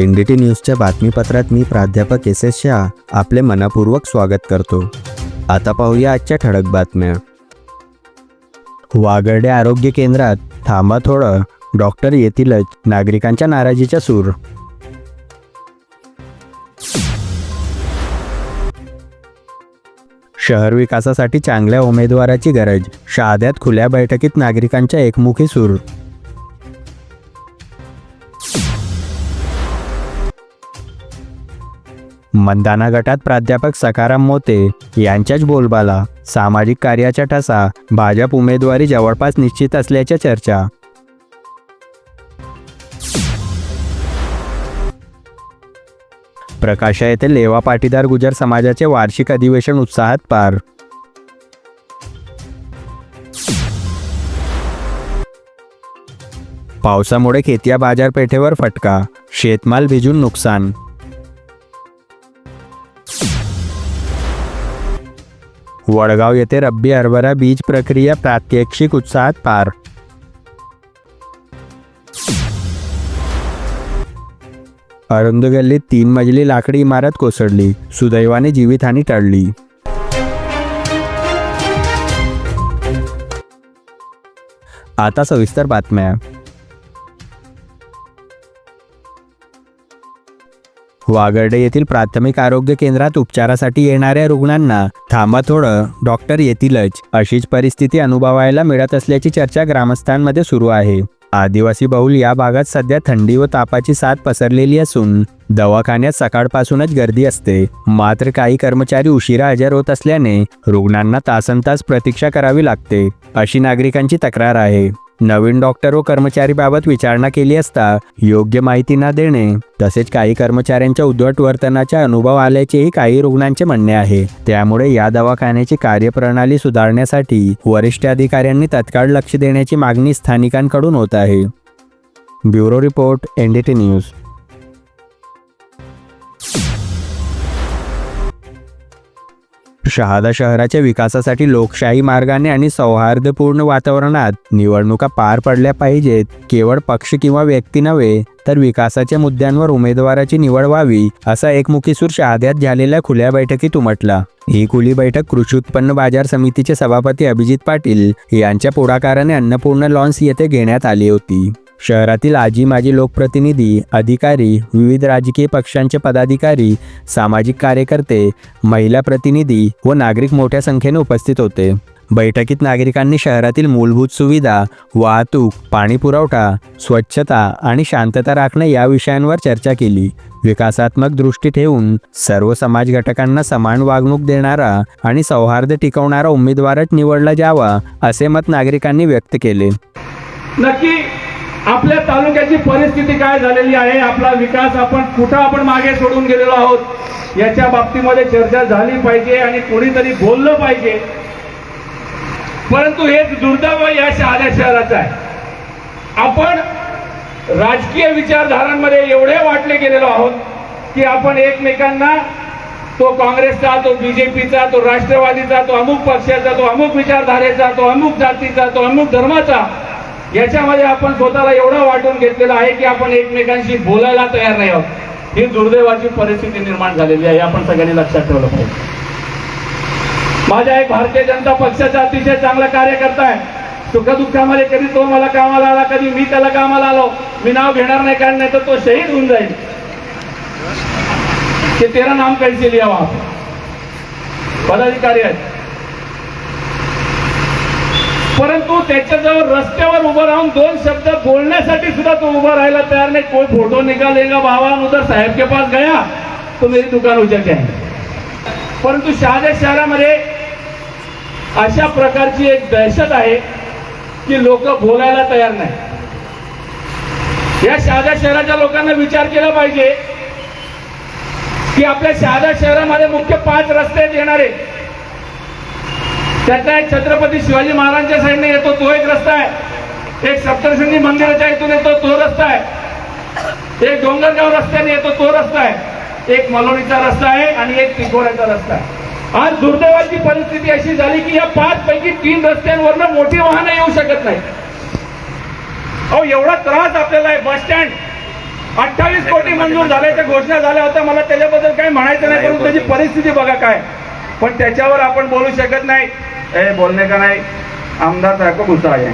N D T न्यूजच्या बातमीपत्रात मी प्राध्यापक S S Shah आपले मनापूर्वक स्वागत करतो. आता पाहूया आजच्या ठळक बातम्या. वागर्डे आरोग्य केंद्रात थांबा थोडं डॉक्टर येतीलच नागरिकांच्या नाराजीच्या सूर. शहर विकासासाठी चांगल्या उमेदवाराची गरज शहाद्यात खुल्या बैठकीत नागरिकांच्या एकमुखी सूर. मंदाना गटात प्राध्यापक सकाराम मोते यांच्याच बोलबाला सामाजिक कार्याचा ठसा भाजप उमेदवारी जवळपास निश्चित असल्याच्या चर्चा. प्रकाशा येथे लेवा पाटीदार गुजर समाजाचे वार्षिक अधिवेशन उत्साहात पार. पावसामुळे खेतिया बाजारपेठेवर फटका शेतमाल भिजून नुकसान. वडगाव येथे रब्बी हरभरा बीज प्रक्रिया प्रात्यक्षिक उत्साहात पार. अरुंद गल्लीत तीन मजली लाकडी इमारत कोसळली. सुदैवाने जीवितहानी टळली. आता सविस्तर बातम्या. वागर्डे येथील प्राथमिक आरोग्य केंद्रात उपचारासाठी येणाऱ्या रुग्णांना थांबा थोडं डॉक्टर येतीलच अशीच परिस्थिती अनुभवायला मिळत असल्याची चर्चा ग्रामस्थांमध्ये सुरू आहे. आदिवासी बहुल या भागात सध्या थंडी व तापाची साथ पसरलेली असून दवाखान्यात सकाळपासूनच गर्दी असते. मात्र काही कर्मचारी उशिरा हजर होत असल्याने रुग्णांना तासन तास प्रतीक्षा करावी लागते अशी नागरिकांची तक्रार आहे. नवीन डॉक्टर व कर्मचारीबाबत विचारणा केली असता योग्य माहिती न देणे तसेच काही कर्मचाऱ्यांच्या उद्धट वर्तनाचा अनुभव आल्याचेही काही रुग्णांचे म्हणणे आहे. त्यामुळे या दवाखान्याची कार्यप्रणाली सुधारण्यासाठी वरिष्ठ अधिकाऱ्यांनी तत्काळ लक्ष देण्याची मागणी स्थानिकांकडून होत आहे. Bureau report NDT news. Shahada शहराच्या विकासासाठी लोकशाही मार्गाने आणि सौहार्दपूर्ण वातावरणात निवडणुका पार पडल्या पाहिजेत. केवळ पक्ष किंवा व्यक्ती नव्हे तर विकासाच्या मुद्द्यांवर उमेदवाराची निवड व्हावी असा एकमुखी सूर शहाद्यात झालेल्या खुल्या बैठकीत उमटला. ही खुली बैठक कृषी उत्पन्न बाजार समितीचे सभापती अभिजित पाटील यांच्या पुढाकाराने अन्नपूर्ण लॉन्स येथे घेण्यात आली होती. शहरातील आजी माजी लोकप्रतिनिधी अधिकारी विविध राजकीय पक्षांचे पदाधिकारी सामाजिक कार्यकर्ते महिला प्रतिनिधी व नागरिक मोठ्या संख्येने उपस्थित होते. बैठकीत नागरिकांनी शहरातील मूलभूत सुविधा वाहतूक पाणीपुरवठा स्वच्छता आणि शांतता राखणे या विषयांवर चर्चा केली. विकासात्मक दृष्टी ठेवून सर्व समाज घटकांना समान वागणूक देणारा आणि सौहार्द टिकवणारा उमेदवारच निवडला जावा असे मत नागरिकांनी व्यक्त केले. नक्की आपल्या तालुक्याची परिस्थिती काय झालेली आहे आपला विकास आपण कुठं आपण मागे सोडून गेलेलो आहोत याच्या बाबतीमध्ये चर्चा झाली पाहिजे आणि कोणीतरी बोललं पाहिजे. परंतु हेच दुर्दैव या शहाद्या शहराचं आहे. आपण राजकीय विचारधारांमध्ये एवढे वाटले गेलेलो आहोत की आपण एकमेकांना तो काँग्रेसचा तो बीजेपीचा तो राष्ट्रवादीचा तो अमुक पक्षाचा तो अमुक विचारधारेचा तो अमुक जातीचा तो अमुक धर्माचा याच्यामध्ये आपण स्वतःला एवढं वाटून घेतलेलं आहे की आपण एकमेकांशी बोलायला तयार नाही आहोत. ही दुर्दैवाची परिस्थिती निर्माण झालेली आहे आपण सगळ्यांनी लक्षात ठेवलं पाहिजे. माझ्या एक भारतीय जनता पक्षाचा अतिशय चांगला कार्यकर्ता आहे. सुखदुःखामध्ये कधी तो मला कामाला आला कधी मी त्याला कामाला आलो मी नाव घेणार नाही कारण नाही तर तो शहीद होऊन जाईल. ते तेरा नाम कैसे लिया पदाधिकारी आहेत. परंतु त्याच्याजवळ रस्त्यावर उभं राहून दोन शब्द बोलण्यासाठी सुद्धा तो उभा राहायला तयार नाही. कोई फोटो निकालेगा बाबा उधर साहेब के पास गया तो मेरी दुकान उजळ के आहे परंतु शहाद्या शहरामध्ये अशा प्रकारची एक दहशत आहे की लोक बोलायला तयार नाही. या शहाद्या शहराच्या लोकांना विचार केला पाहिजे की आपल्या शहाद्या शहरामध्ये मुख्य पाच रस्ते आहेत येणारे त्यातला एक छत्रपती शिवाजी महाराजांच्या साईडने येतो तो एक रस्ता आहे. एक सप्तशृंगी मंदिराच्या इथून येतो तो रस्ता आहे. एक डोंगरगाव रस्त्याने येतो तो रस्ता आहे. एक मलोणीचा रस्ता आहे आणि एक तिकोऱ्याचा रस्ता आहे. आज दुर्दैवाची परिस्थिती अशी झाली की या पाच पैकी तीन रस्त्यांवरनं मोठी वाहनं येऊ शकत नाही अहो एवढा त्रास आपल्याला आहे. Bus stand. अठ्ठावीस कोटी मंजूर झाल्याच्या घोषणा झाल्या होत्या. मला त्याच्याबद्दल काही म्हणायचं नाही परंतु त्याची परिस्थिती बघा काय. पण त्याच्यावर आपण बोलू शकत नाही. ए बोलणे का नाही। आमदार साहब को गुस्सा आ जाए।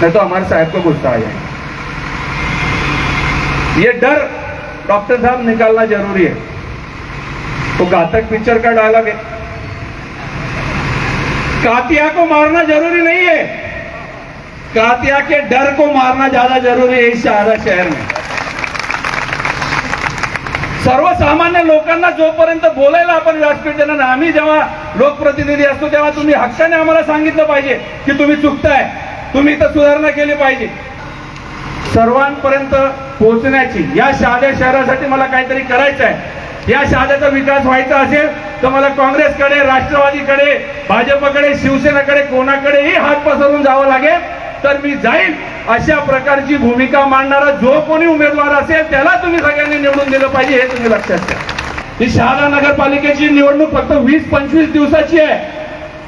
नहीं तो हमारे साहब को गुस्सा आ जाए। ये डर डॉक्टर साहब निकालना ज़रूरी है। तो घातक पिक्चर का डायलॉग है। कातिया को मारना ज़रूरी नहीं है। कातिया के डर को मारना ज़्यादा ज़रूरी है इस शहर में। सर्वसामान्य लोकांना जोपर्यंत बोलायला आपण व्यासपीठ देणार नाही, आम्ही जेव्हा लोकप्रतिनिधी असतो तेव्हा तुम्ही हक्काने आम्हाला सांगितलं पाहिजे की तुम्ही चुकताय. तुम्ही इथं सुधारणा केली पाहिजे. सर्वांपर्यंत पोहोचण्याची या शहाद्या शहरासाठी मला काहीतरी करायचं आहे या शहाद्याचा विकास व्हायचा असेल तर मला काँग्रेसकडे राष्ट्रवादीकडे भाजपकडे शिवसेनेकडे कोणाकडेही हात पसरून जावं लागेल. तर मी जाईल. अशा प्रकारची भूमिका मांडणारा जो कोणी उमेदवार असेल त्याला तुम्ही सगळ्यांनी निवडून दिलं पाहिजे हे तुम्ही लक्षात घ्या ही शहादा नगरपालिकेची निवडणूक फक्त वीस पंचवीस दिवसाची आहे.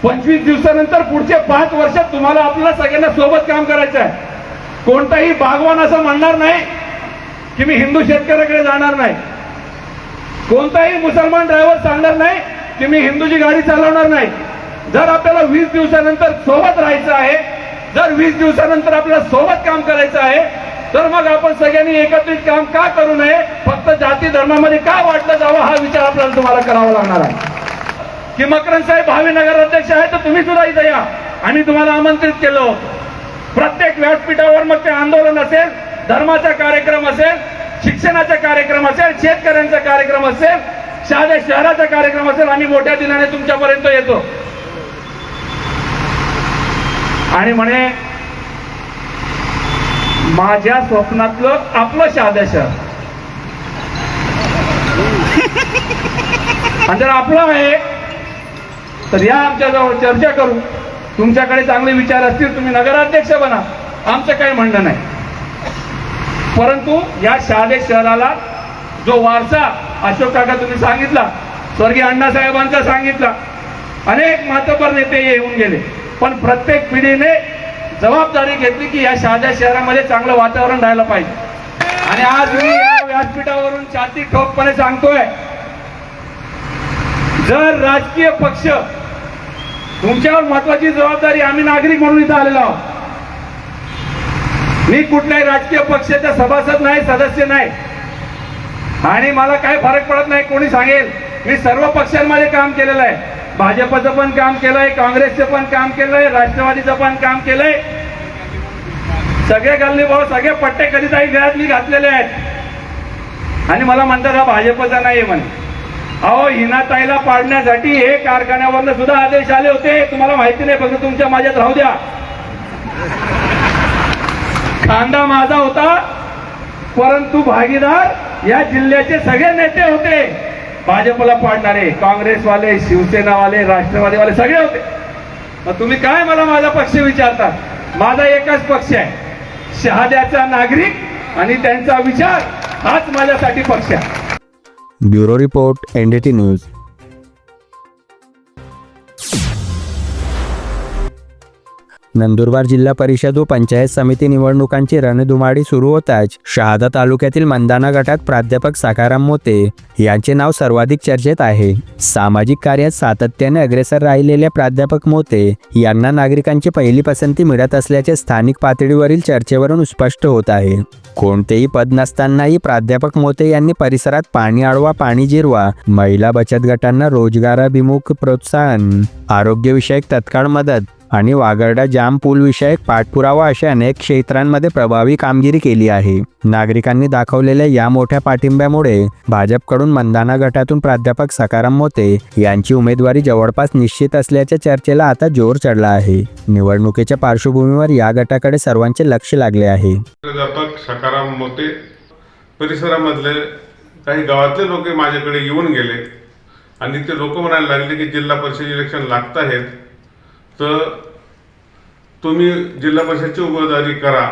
पंचवीस दिवसानंतर पुढच्या पाच वर्षात तुम्हाला आपल्याला सगळ्यांना सोबत काम करायचं आहे. कोणताही बागवान असं म्हणणार नाही की मी हिंदू शेतकऱ्याकडे जाणार नाही. कोणताही मुसलमान ड्रायव्हर सांगणार नाही की मी हिंदूची गाडी चालवणार नाही. जर आपल्याला वीस दिवसानंतर सोबत राहायचं आहे जर वीस दिवसानंतर आपल्याला सोबत काम करायचं आहे तर मग आपण सगळ्यांनी एकत्रित काम का करू नये? फक्त जाती धर्मामध्ये का वाटलं जावं? हा विचार आपल्याला तुम्हाला करावा लागणार आहे. की मकरन साहेब भावी नगर अध्यक्ष आहे तर तुम्ही सुद्धा इथं या. आम्ही तुम्हाला आमंत्रित केलं. प्रत्येक व्यासपीठावर मग ते आंदोलन असेल धर्माचा कार्यक्रम असेल शिक्षणाचा कार्यक्रम असेल शेतकऱ्यांचा कार्यक्रम असेल शहाद्या शहराचा कार्यक्रम असेल आम्ही मोठ्या दिनाने तुमच्यापर्यंत येतो. आणि म्हणे माझ्या स्वप्नातलं आपलं शहाद्या शहर आणि जर आपलं आहे. तर या आमच्याजवळ चर्चा करू. तुमच्याकडे चांगले विचार असतील तुम्ही नगराध्यक्ष बना. आमचं काही म्हणणं नाही. परंतु या शहादे शहराला जो वारसा अशोक काका तुम्ही सांगितला स्वर्गीय अण्णासाहेबांचा सांगितला अनेक मातबर नेते येऊन गेले. पण प्रत्येक पिढीने जबाबदारी घेतली की या शहाजा शहरामध्ये चांगलं वातावरण राहायला पाहिजे. आणि आज मी या व्यासपीठावरून छाती ठोकपणे सांगतोय जर राजकीय पक्ष तुमच्यावर महत्वाची जबाबदारी आम्ही नागरिक म्हणून इथं आलेलो आहोत. मी कुठल्याही राजकीय पक्षाचा सभासद नाही सदस्य नाही. आणि मला काही फरक पडत नाही कोणी सांगेल? मी सर्व पक्षांमध्ये काम केलेलं आहे. भाजपचं पण काम केलंय काँग्रेसचं पण काम केलंय राष्ट्रवादीचं पण काम केलंय. सगळे गल्ली भाऊ सगळे पट्टे कधीताई घरात मी घातलेले आहेत. आणि मला म्हणतात हा भाजपचा नाही म्हणे. अहो हिनाताईला पाडण्यासाठी हे कारखान्यावरनं सुद्धा आदेश आले होते. तुम्हाला माहिती नाही फक्त तुमच्या माझ्यात राहू द्या. खांदा माझा होता परंतु भागीदार या जिल्ह्याचे सगळे नेते होते. भाजपला पाडणारे काँग्रेसवाले शिवसेनावाले राष्ट्रवादीवाले सगळे होते. मग तुम्ही काय मला माझा पक्ष विचारता? माझा एकच पक्ष आहे. शहाद्याचा नागरिक आणि त्यांचा विचार हाच माझ्यासाठी पक्ष आहे. Bureau report NDT news. Nandurbar जिल्हा परिषद व पंचायत समिती निवडणुकांची रणधुमाडी सुरू होताच शहादा तालुक्यातील मंदाना गटात प्राध्यापक साकाराम मोते यांचे नाव सर्वाधिक चर्चेत आहे. सामाजिक कार्यात सातत्याने अग्रेसर राहिलेल्या प्राध्यापक मोते यांना नागरिकांची पहिली पसंती मिळत असल्याचे स्थानिक पातळीवरील चर्चेवरून स्पष्ट होत आहे. कोणतेही पद नसतानाही प्राध्यापक मोते यांनी परिसरात पाणी आडवा पाणी जिरवा महिला बचत गटांना रोजगाराभिमुख प्रोत्साहन आरोग्यविषयक तत्काळ मदत आणि वागर्डा जाम पूलविषयक पाठपुरावा अशा अनेक क्षेत्रांमध्ये प्रभावी कामगिरी केली आहे. नागरिकांनी दाखवलेल्या या मोठ्या पाठिंब्यामुळे भाजपकडून मंदाना गटातून प्राध्यापक सकाराम मोते यांची उमेदवारी जवळपास निश्चित असल्याच्या चर्चेला आता जोर चढला आहे. निवडणुकीच्या पार्श्वभूमीवर या गटाकडे सर्वांचे लक्ष लागले आहे. प्राध्यापक सकाराम मोते परिसरामधले काही गावातले लोक माझ्याकडे येऊन गेले. आणि ते लोक म्हणायला लागले की जिल्हा परिषद इलेक्शन लागत आहेत तर तुम्ही जिल्हा परिषदची उमेदवारी करा.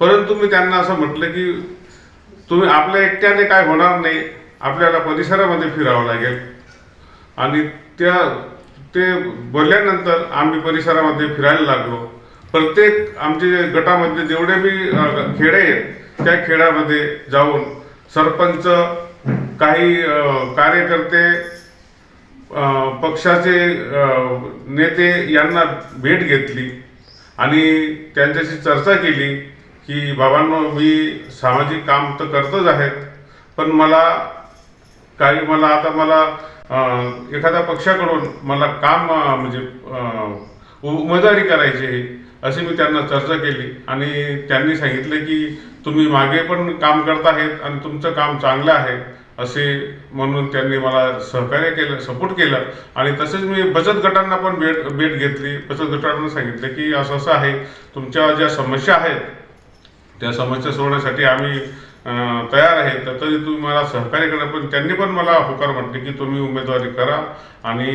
परंतु मी त्यांना असं म्हटलं की तुम्ही आपल्या एकट्याने काय होणार नाही. आपल्याला परिसरामध्ये फिरावं लागेल. आणि त्या ते बोलल्यानंतर आम्ही परिसरामध्ये फिरायला लागलो. प्रत्येक आमचे गटामध्ये जेवढे मी खेडे आहेत त्या खेळामध्ये जाऊन सरपंच काही कार्यकर्ते पक्षाचे नेते यांना भेट घेतली आणि त्यांच्याशी चर्चा केली की बाबांनो मी सामाजिक काम तर करतच आहेत पण मला काही मला आता मला एखाद्या पक्षाकडून मला काम म्हणजे उमेदवारी करायची आहे अशी मी त्यांना चर्चा केली. आणि त्यांनी सांगितलं की तुम्ही मागे पण काम करत आहेत आणि तुमचं काम चांगलं आहे असे म्हणून त्यांनी मला सहकार्य केलं सपोर्ट केलं. आणि तसेच मी बचत गटांना पण भेट भेट घेतली. बचत गटांना सांगितलं की असं असं आहे. तुमच्या ज्या समस्या आहेत त्या समस्या सोडवण्यासाठी आम्ही तयार आहे. तर तरी तुम्ही मला सहकार्य करा. पण त्यांनी पण मला होकार म्हटले की तुम्ही उमेदवारी करा आणि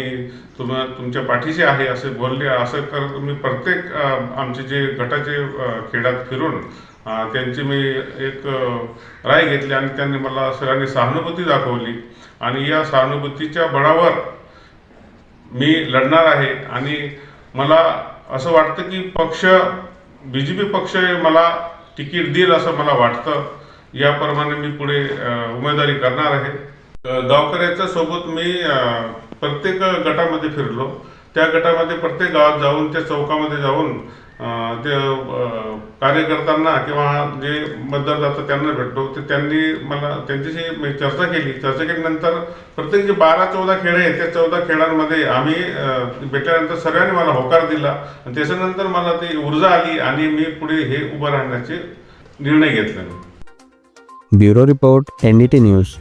तुम तुमच्या पाठीशी आहे असे बोलले. असं कर मी प्रत्येक आमचे जे गटाचे खेड्यात फिरून त्यांची मी एक राय घेतली आणि त्यांनी मला सगळ्यांनी सहानुभूती दाखवली. आणि या सहानुभूतीच्या बळावर मी लढणार आहे. आणि मला असं वाटतं की पक्ष बी जे पी पक्ष मला तिकीट देईल असं मला वाटतं. याप्रमाणे मी पुढे उमेदवारी करणार आहे. गावकऱ्याच्या सोबत मी प्रत्येक गटामध्ये फिरलो. त्या गटामध्ये प्रत्येक गावात जाऊन त्या चौकामध्ये जाऊन ते कार्य कार्यकर्त्यांना किंवा जे मतदार जातात त्यांना भेटतो ते त्यांनी मला त्यांच्याशी मी चर्चा केली. चर्चा केल्यानंतर प्रत्येक जे बारा चौदा खेळ आहेत त्या चौदा खेळांमध्ये आम्ही भेटल्यानंतर सगळ्यांनी मला होकार दिला. आणि त्याच्यानंतर मला ती ऊर्जा आली आणि मी पुढे हे उभं राहण्याचे निर्णय घेतला. Bureau report N D T news.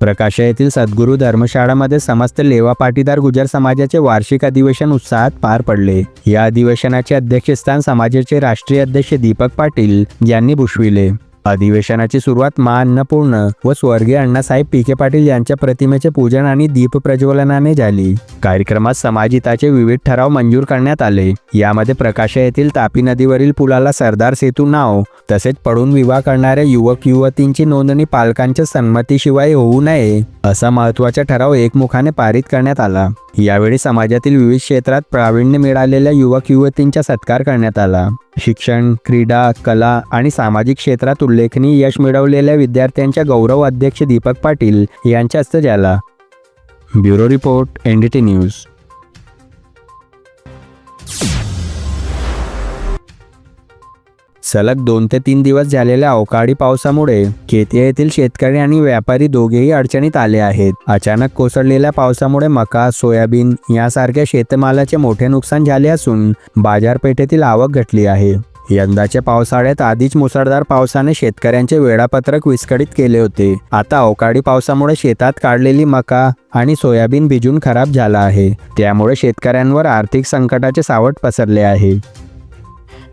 Prakasha येथील सद्गुरू धर्मशाळामध्ये समस्त लेवा पाटीदार गुजर समाजाचे वार्षिक अधिवेशन उत्साहात पार पडले. या अधिवेशनाचे अध्यक्षस्थान समाजाचे राष्ट्रीय अध्यक्ष दीपक पाटील यांनी भूषविले. अधिवेशनाची सुरुवात मा अन्नपूर्ण व स्वर्गीय अण्णासाहेब पिके पाटील यांच्या प्रतिमेचे पूजन आणि दीप प्रज्वलनाने झाली. कार्यक्रमात समाजिताचे विविध ठराव मंजूर करण्यात आले. यामध्ये प्रकाशा येथील तापी नदीवरील पुलाला सरदार सेतू नाव तसेच पडून विवाह करणाऱ्या युवक युवतींची नोंदणी पालकांच्या संमतीशिवाय होऊ नये असा महत्त्वाचा ठराव एकमुखाने पारित करण्यात आला. यावेळी समाजातील विविध क्षेत्रात प्रावीण्य मिळालेल्या युवक युवतींचा सत्कार करण्यात आला. शिक्षण क्रीडा कला आणि सामाजिक क्षेत्रात उल्लेखनीय यश मिळवलेल्या विद्यार्थ्यांच्या गौरव अध्यक्ष दीपक पाटील यांच्या हस्ते झाला. Bureau report NDT news. सलग दोन ते तीन दिवस झालेल्या अवकाळी पावसामुळे केतिया येथील शेतकरी आणि व्यापारी दोघेही अडचणीत आले आहेत. अचानक कोसळलेल्या पावसामुळे मका सोयाबीन यासारख्या शेतमालाचे मोठे नुकसान झाले असून बाजारपेठेतील आवक घटली आहे. यंदाच्या पावसाळ्यात आधीच मुसळधार पावसाने शेतकऱ्यांचे वेळापत्रक विस्कळीत केले होते. आता अवकाळी पावसामुळे शेतात काढलेली मका आणि सोयाबीन भिजून खराब झाला आहे. त्यामुळे शेतकऱ्यांवर आर्थिक संकटाचे सावट पसरले आहे.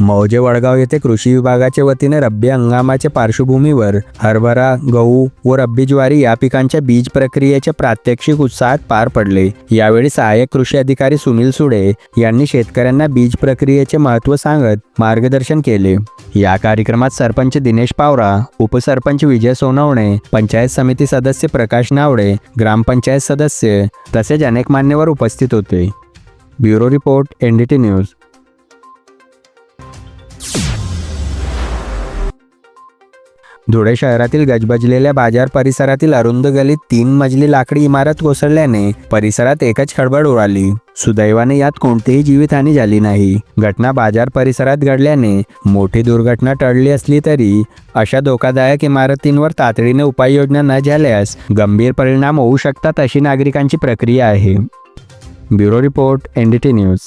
मौजे वडगाव येथे कृषी विभागाच्या वतीने रब्बी हंगामाच्या पार्श्वभूमीवर हरभरा गहू व रब्बी ज्वारी या पिकांच्या बीज प्रक्रियेचे प्रात्यक्षिक उत्साहात पार पडले. यावेळी सहाय्यक कृषी अधिकारी सुनील सुडे यांनी शेतकऱ्यांना बीज प्रक्रियेचे महत्त्व सांगत मार्गदर्शन केले. या कार्यक्रमात सरपंच दिनेश पावरा उपसरपंच विजय सोनवणे पंचायत समिती सदस्य प्रकाश नावडे ग्रामपंचायत सदस्य तसेच अनेक मान्यवर उपस्थित होते. Bureau report N D T news. Dhule शहरातील गजबजलेल्या बाजार परिसरातील अरुंद गलीत तीन मजली लाकडी इमारत कोसळल्याने परिसरात एकच खळबळ उडाली. सुदैवाने यात कोणतीही जीवितहानी झाली नाही. घटना बाजार परिसरात घडल्याने मोठी दुर्घटना टळली असली तरी अशा धोकादायक इमारतींवर तातडीने उपाययोजना न झाल्यास गंभीर परिणाम होऊ शकतात अशी नागरिकांची प्रक्रिया आहे. Bureau report NDT news.